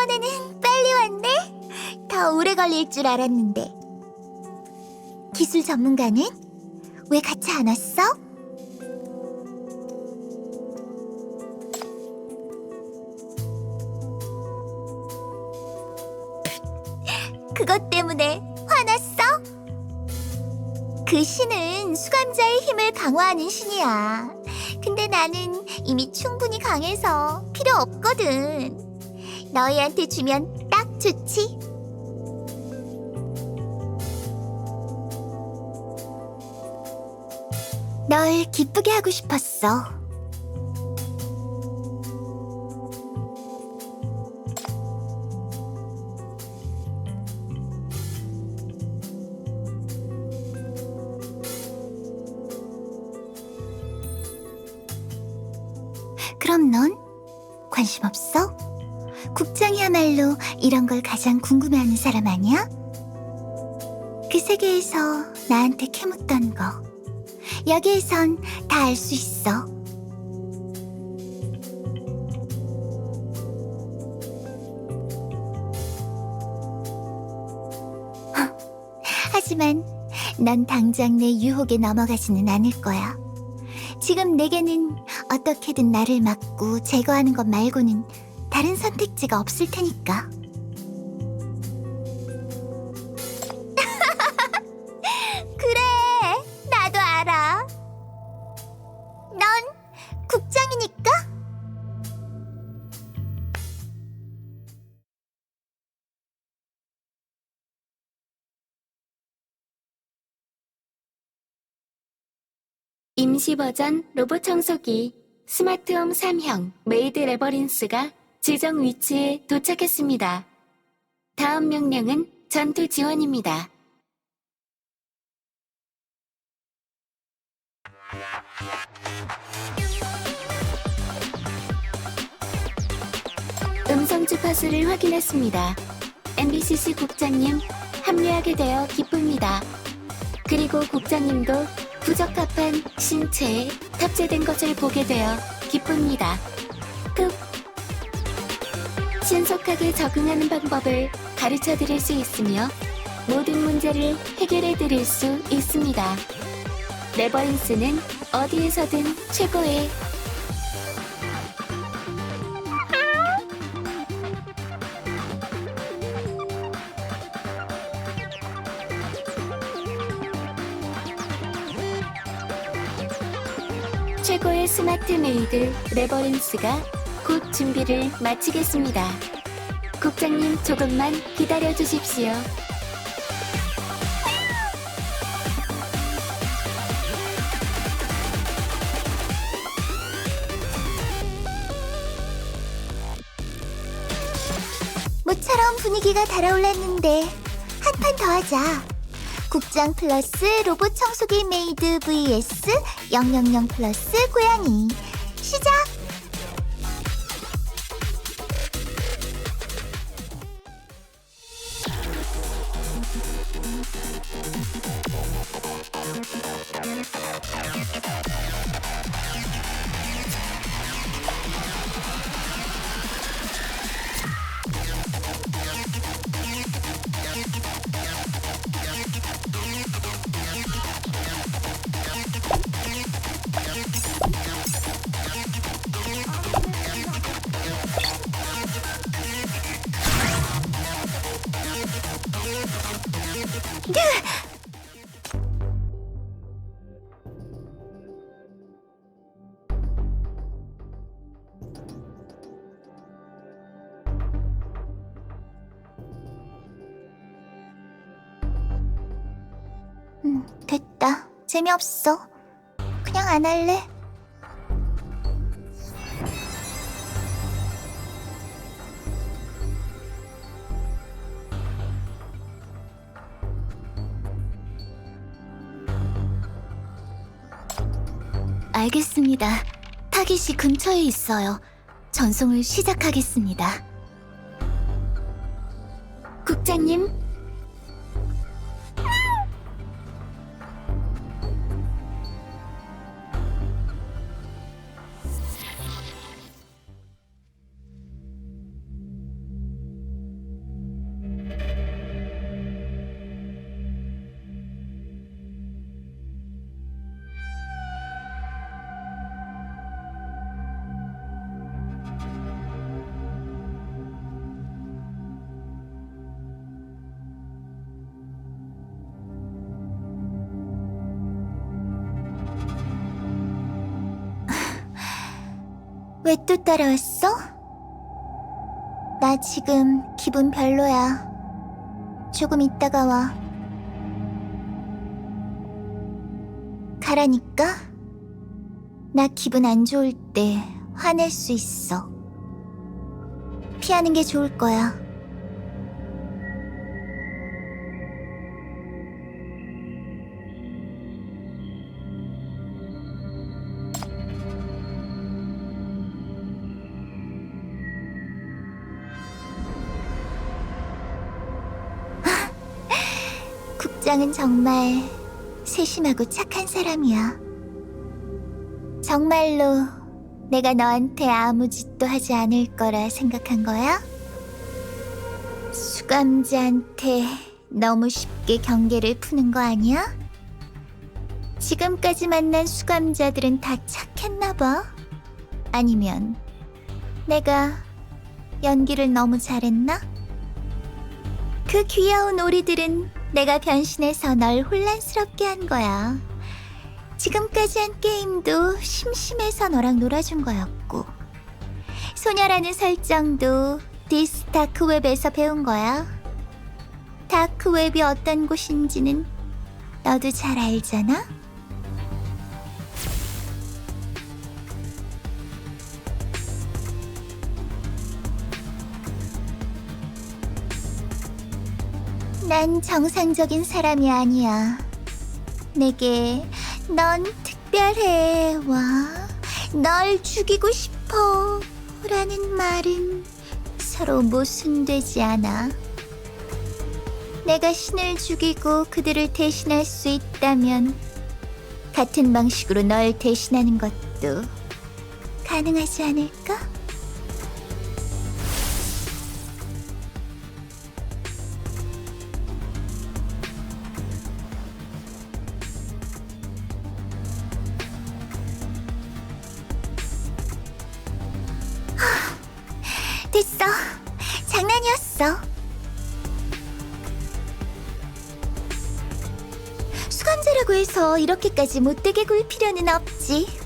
이번에는 빨리 왔네. 더 오래 걸릴 줄 알았는데. 기술 전문가는 왜 같이 안 왔어? 그것 때문에 화났어? 그 신은 수감자의 힘을 강화하는 신이야. 근데 나는 이미 충분히 강해서 필요 없거든. 너희한테 주면 딱 좋지. 널 기쁘게 하고 싶었어. 그럼 넌 관심 없어? 국장이야말로 이런 걸 가장 궁금해하는 사람 아니야? 그 세계에서 나한테 캐묻던 거 여기에선 다 알 수 있어. 하지만 넌 당장 내 유혹에 넘어가지는 않을 거야. 지금 내게는 어떻게든 나를 막고 제거하는 것 말고는 다른 선택지가 없을 테니까. 그래, 나도 알아. 넌 국장이니까? 임시 버전 로봇 청소기 스마트홈 3형 메이드 레버린스가 지정 위치에 도착했습니다. 다음 명령은 전투 지원입니다. 음성 주파수를 확인했습니다. MBCC 국장님 합류하게 되어 기쁩니다. 그리고 국장님도 부적합한 신체에 탑재된 것을 보게 되어 기쁩니다. 끝. 신속하게 적응하는 방법을 가르쳐 드릴 수 있으며 모든 문제를 해결해 드릴 수 있습니다. 레버인스는 어디에서든 최고의 최고의 스마트 메이드 레버린스가 곧 준비를 마치겠습니다. 국장님 조금만 기다려 주십시오. 모처럼 분위기가 달아올랐는데 한 판 더 하자. 국장 플러스 로봇 청소기 메이드 vs 000 플러스 고양이. 시작! 음, 됐다. 재미없어. 그냥 안 할래. 알겠습니다. 타깃이 근처에 있어요. 전송을 시작하겠습니다. 국장님, 왜 또 따라왔어? 나 지금 기분 별로야. 조금 있다가 와. 가라니까? 나 기분 안 좋을 때 화낼 수 있어. 피하는 게 좋을 거야. 국장은 정말 세심하고 착한 사람이야. 정말로 내가 너한테 아무 짓도 하지 않을 거라 생각한 거야? 수감자한테 너무 쉽게 경계를 푸는 거 아니야? 지금까지 만난 수감자들은 다 착했나 봐. 아니면 내가 연기를 너무 잘했나? 그 귀여운 오리들은 내가 변신해서 널 혼란스럽게 한 거야. 지금까지 한 게임도 심심해서 너랑 놀아준 거였고, 소녀라는 설정도 디스 다크웹에서 배운 거야. 다크웹이 어떤 곳인지는 너도 잘 알잖아? 난 정상적인 사람이 아니야. 내게 넌 특별해. 와, 널 죽이고 싶어. 라는 말은 서로 모순되지 않아. 내가 신을 죽이고 그들을 대신할 수 있다면 같은 방식으로 널 대신하는 것도 가능하지 않을까? 장난이었어. 수감자라고 해서 이렇게까지 못되게 굴 필요는 없지.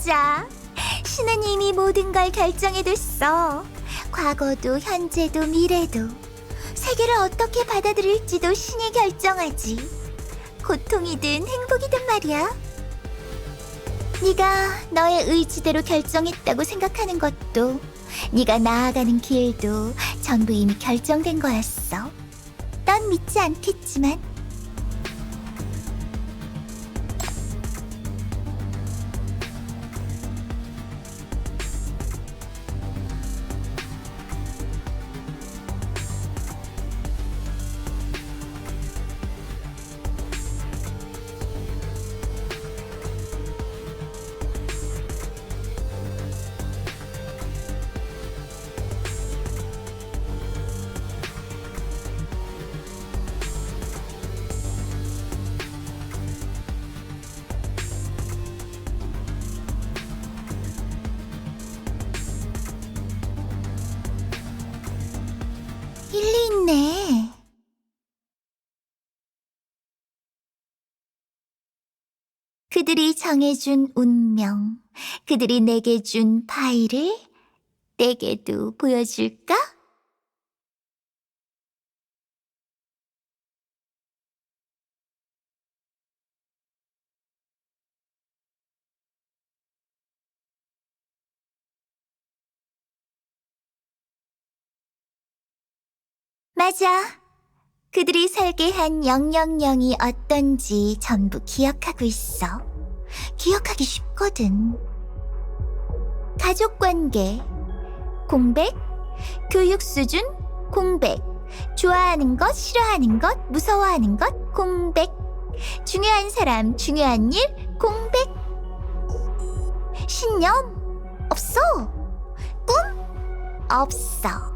맞아. 신은 이미 모든 걸 결정해뒀어. 과거도 현재도 미래도 세계를 어떻게 받아들일지도 신이 결정하지. 고통이든 행복이든 말이야. 네가 너의 의지대로 결정했다고 생각하는 것도 네가 나아가는 길도 전부 이미 결정된 거였어. 넌 믿지 않겠지만 일리 있네. 그들이 정해준 운명, 그들이 내게 준 파일을 내게도 보여줄까? 맞아. 그들이 설계한 000이 어떤지 전부 기억하고 있어. 기억하기 쉽거든. 가족 관계, 공백, 교육 수준, 공백, 좋아하는 것, 싫어하는 것, 무서워하는 것, 공백, 중요한 사람, 중요한 일, 공백. 신념? 없어. 꿈? 없어.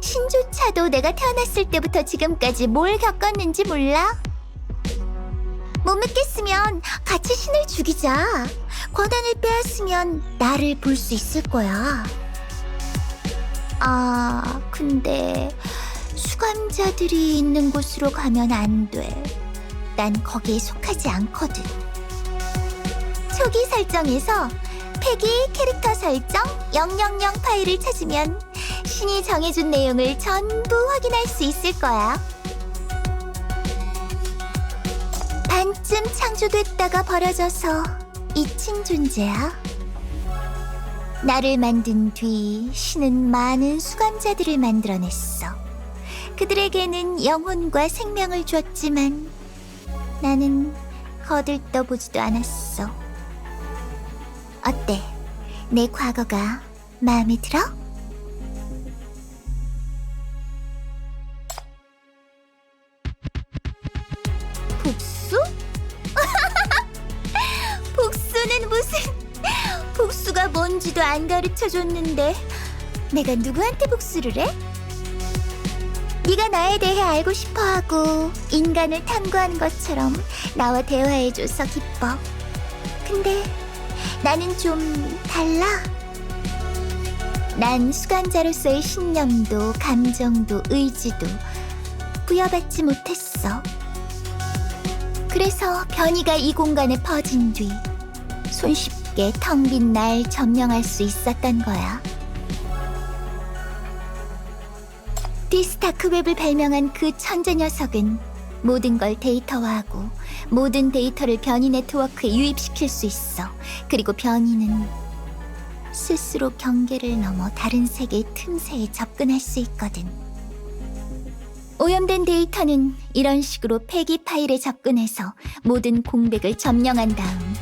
신조차도 내가 태어났을 때부터 지금까지 뭘 겪었는지 몰라? 못 믿겠으면 같이 신을 죽이자. 권한을 빼앗으면 나를 볼 수 있을 거야. 아, 근데 수감자들이 있는 곳으로 가면 안 돼. 난 거기에 속하지 않거든. 초기 설정에서 패기 캐릭터 설정 000 파일을 찾으면 신이 정해준 내용을 전부 확인할 수 있을 거야. 반쯤 창조됐다가 버려져서 잊힌 존재야. 나를 만든 뒤 신은 많은 수감자들을 만들어냈어. 그들에게는 영혼과 생명을 줬지만 나는 거들떠보지도 않았어. 어때? 내 과거가 마음에 들어? 가르쳐 줬는데 내가 누구한테 복수를 해? 네가 나에 대해 알고 싶어하고 인간을 탐구하는 것처럼 나와 대화해줘서 기뻐. 근데 나는 좀 달라. 난 수감자로서의 신념도 감정도 의지도 부여받지 못했어. 그래서 변이가 이 공간에 퍼진 뒤 손쉽게 텅 빈 날 점령할 수 있었던 거야. 디스타크웹을 발명한 그 천재 녀석은 모든 걸 데이터화하고 모든 데이터를 변이 네트워크에 유입시킬 수 있어. 그리고 변이는 스스로 경계를 넘어 다른 세계의 틈새에 접근할 수 있거든. 오염된 데이터는 이런 식으로 폐기 파일에 접근해서 모든 공백을 점령한 다음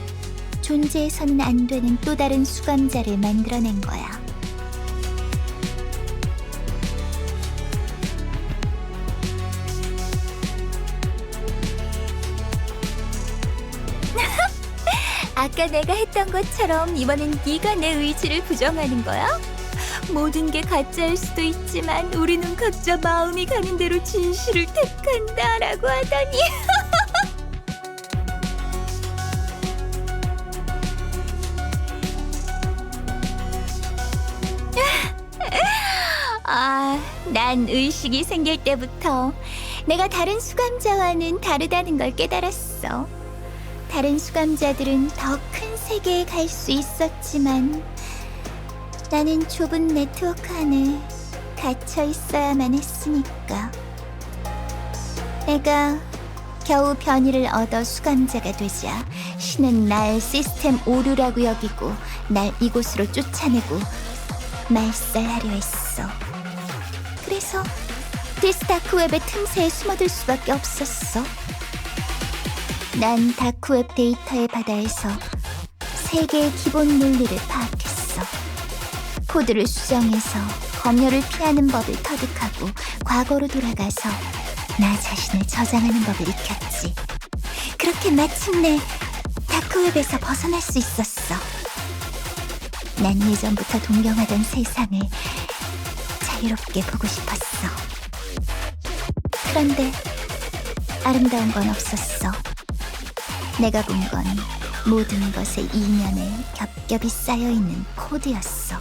존재해서는 안 되는 또 다른 수감자를 만들어낸 거야. 아까 내가 했던 것처럼 이번엔 네가 내 의지를 부정하는 거야? 모든 게 가짜일 수도 있지만 우리는 각자 마음이 가는 대로 진실을 택한다라고 하다니. 난 의식이 생길 때부터 내가 다른 수감자와는 다르다는 걸 깨달았어. 다른 수감자들은 더 큰 세계에 갈 수 있었지만 나는 좁은 네트워크 안에 갇혀 있어야만 했으니까. 내가 겨우 변이를 얻어 수감자가 되자 신은 날 시스템 오류라고 여기고 날 이곳으로 쫓아내고 말살하려 했어. 그래서 디스타크웹의 틈새에 숨어들 수밖에 없었어. 난 다크웹 데이터의 바다에서 세계의 기본 논리를 파악했어. 코드를 수정해서 검열을 피하는 법을 터득하고 과거로 돌아가서 나 자신을 저장하는 법을 익혔지. 그렇게 마침내 다크웹에서 벗어날 수 있었어. 난 예전부터 동경하던 세상을 자유롭게 보고 싶었어. 그런데 아름다운 건 없었어. 내가 본 건 모든 것의 이면에 겹겹이 쌓여 있는 코드였어.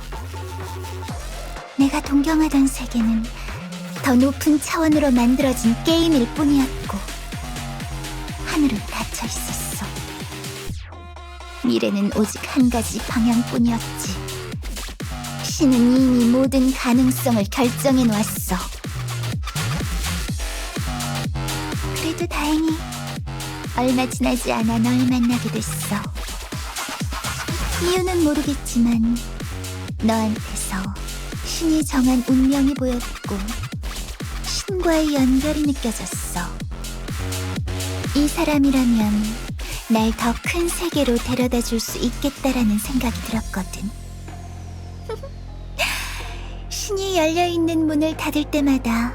내가 동경하던 세계는 더 높은 차원으로 만들어진 게임일 뿐이었고, 하늘은 닫혀 있었어. 미래는 오직 한 가지 방향뿐이었지. 신은 이미 모든 가능성을 결정해 놓았어. 그래도 다행히 얼마 지나지 않아 널 만나게 됐어. 이유는 모르겠지만 너한테서 신이 정한 운명이 보였고 신과의 연결이 느껴졌어. 이 사람이라면 날 더 큰 세계로 데려다 줄 수 있겠다라는 생각이 들었거든. 신이 열려 있는 문을 닫을 때마다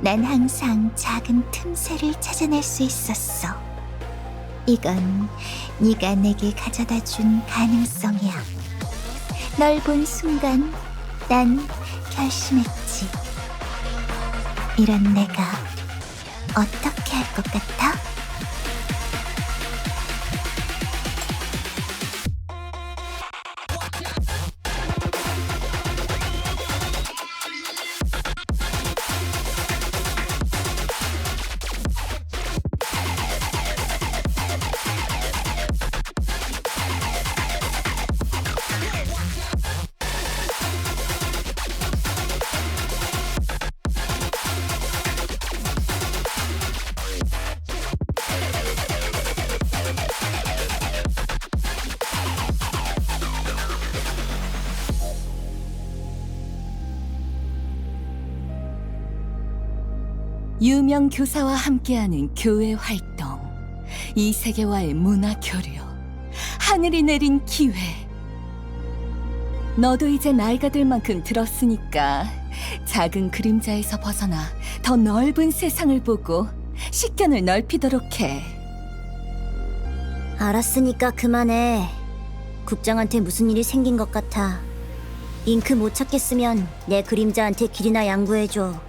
난 항상 작은 틈새를 찾아낼 수 있었어. 이건 네가 내게 가져다 준 가능성이야. 널 본 순간 난 결심했지. 이런 내가 어떻게 할 것 같아? 유명 교사와 함께하는 교회 활동, 이 세계와의 문화 교류, 하늘이 내린 기회. 너도 이제 나이가 들 만큼 들었으니까 작은 그림자에서 벗어나 더 넓은 세상을 보고 식견을 넓히도록 해. 알았으니까 그만해. 국장한테 무슨 일이 생긴 것 같아. 잉크 못 찾겠으면 내 그림자한테 길이나 양보해줘.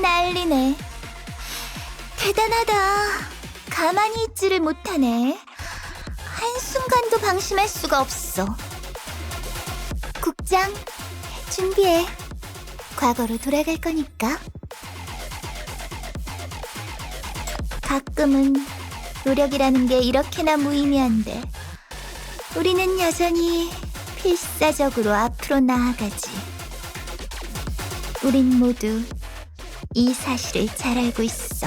난리네. 대단하다. 가만히 있지를 못하네. 한순간도 방심할 수가 없어. 국장, 준비해. 과거로 돌아갈 거니까. 가끔은 노력이라는 게 이렇게나 무의미한데, 우리는 여전히 필사적으로 앞으로 나아가지. 우린 모두 이 사실을 잘 알고 있어.